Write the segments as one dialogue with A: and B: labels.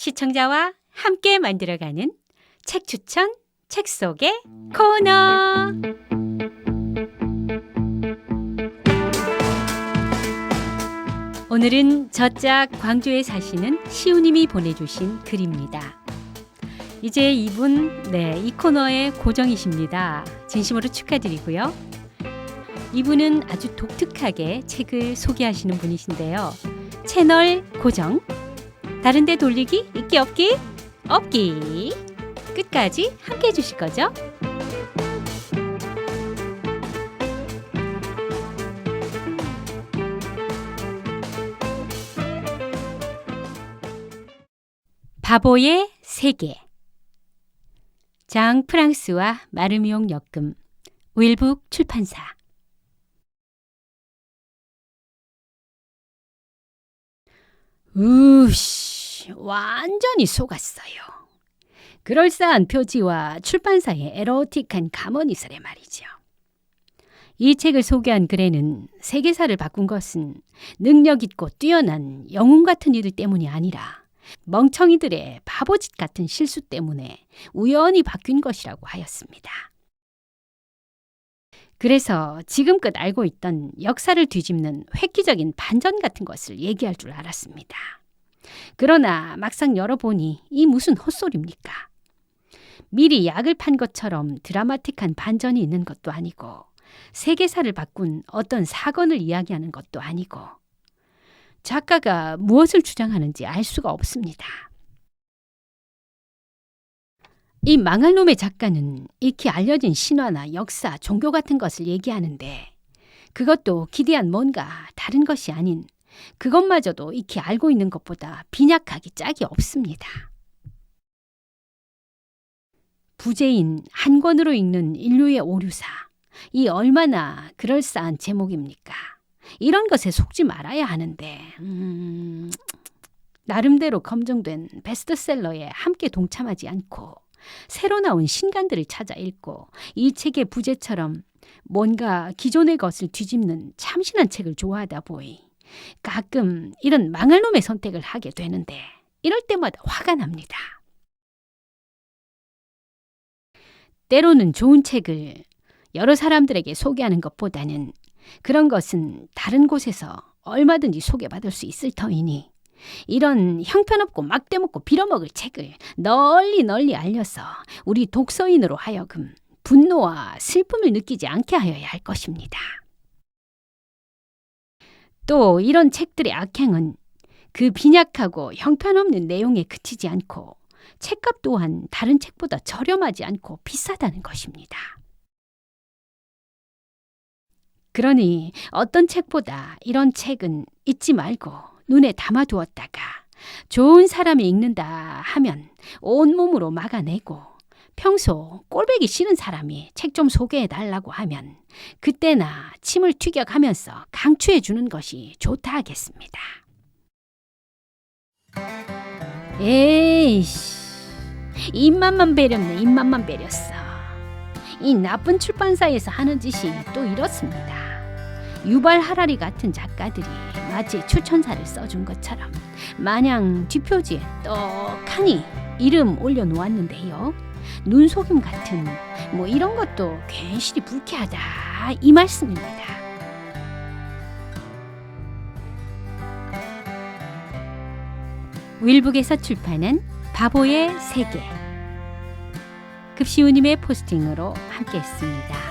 A: 시청자와 함께 만들어가는 책 추천 책 속의 코너. 오늘은 저짝 광주에 사시는 시우님이 보내주신 글입니다. 이제 이분, 네, 이 코너의 고정이십니다. 진심으로 축하드리고요. 이분은 아주 독특하게 책을 소개하시는 분이신데요. 채널 고정, 다른데 돌리기, 있기 없기, 없기. 끝까지 함께 해주실 거죠? 바보의 세계. 장 프랑스와 마르미용 역금 윌북 출판사. 우씨 완전히 속았어요. 그럴싸한 표지와 출판사의 에로틱한 가머니설에 말이죠. 이 책을 소개한 글에는 세계사를 바꾼 것은 능력 있고 뛰어난 영웅 같은 이들 때문이 아니라 멍청이들의 바보짓 같은 실수 때문에 우연히 바뀐 것이라고 하였습니다. 그래서 지금껏 알고 있던 역사를 뒤집는 획기적인 반전 같은 것을 얘기할 줄 알았습니다. 그러나 막상 열어보니 이 무슨 헛소리입니까? 미리 약을 판 것처럼 드라마틱한 반전이 있는 것도 아니고 세계사를 바꾼 어떤 사건을 이야기하는 것도 아니고 작가가 무엇을 주장하는지 알 수가 없습니다. 이 망할 놈의 작가는 익히 알려진 신화나 역사, 종교 같은 것을 얘기하는데 그것도 기대한 뭔가 다른 것이 아닌 그것마저도 익히 알고 있는 것보다 빈약하기 짝이 없습니다. 부재인 한 권으로 읽는 인류의 오류사. 이 얼마나 그럴싸한 제목입니까? 이런 것에 속지 말아야 하는데, 음, 나름대로 검증된 베스트셀러에 함께 동참하지 않고 새로 나온 신간들을 찾아 읽고 이 책의 부제처럼 뭔가 기존의 것을 뒤집는 참신한 책을 좋아하다 보이 가끔 이런 망할 놈의 선택을 하게 되는데 이럴 때마다 화가 납니다. 때로는 좋은 책을 여러 사람들에게 소개하는 것보다는 그런 것은 다른 곳에서 얼마든지 소개받을 수 있을 터이니 이런 형편없고 막대먹고 빌어먹을 책을 널리 널리 알려서 우리 독서인으로 하여금 분노와 슬픔을 느끼지 않게 하여야 할 것입니다. 또 이런 책들의 악행은 그 빈약하고 형편없는 내용에 그치지 않고 책값 또한 다른 책보다 저렴하지 않고 비싸다는 것입니다. 그러니 어떤 책보다 이런 책은 잊지 말고 눈에 담아두었다가 좋은 사람이 읽는다 하면 온몸으로 막아내고 평소 꼴배기 싫은 사람이 책 좀 소개해 달라고 하면 그때나 침을 튀겨가면서 강추해 주는 것이 좋다 하겠습니다. 에이씨. 입맛만 배렸네, 입맛만 배렸어. 이 나쁜 출판사에서 하는 짓이 또 이렇습니다. 유발 하라리 같은 작가들이 마치 추천사를 써준 것처럼 마냥 뒷표지에 떡하니 이름 올려놓았는데요. 눈속임 같은 뭐 이런 것도 괜시리 불쾌하다 이 말씀입니다. 윌북에서 출판한 바보의 세계 급시우님의 포스팅으로 함께했습니다.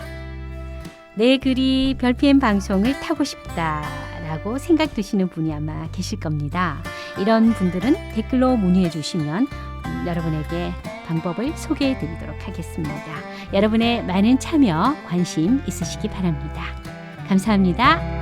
A: 내 글이 별PM 방송을 타고 싶다라고 생각 드시는 분이 아마 계실 겁니다. 이런 분들은 댓글로 문의해 주시면 음, 여러분에게 방법을 소개해 드리도록 하겠습니다. 여러분의 많은 참여, 관심 있으시기 바랍니다. 감사합니다.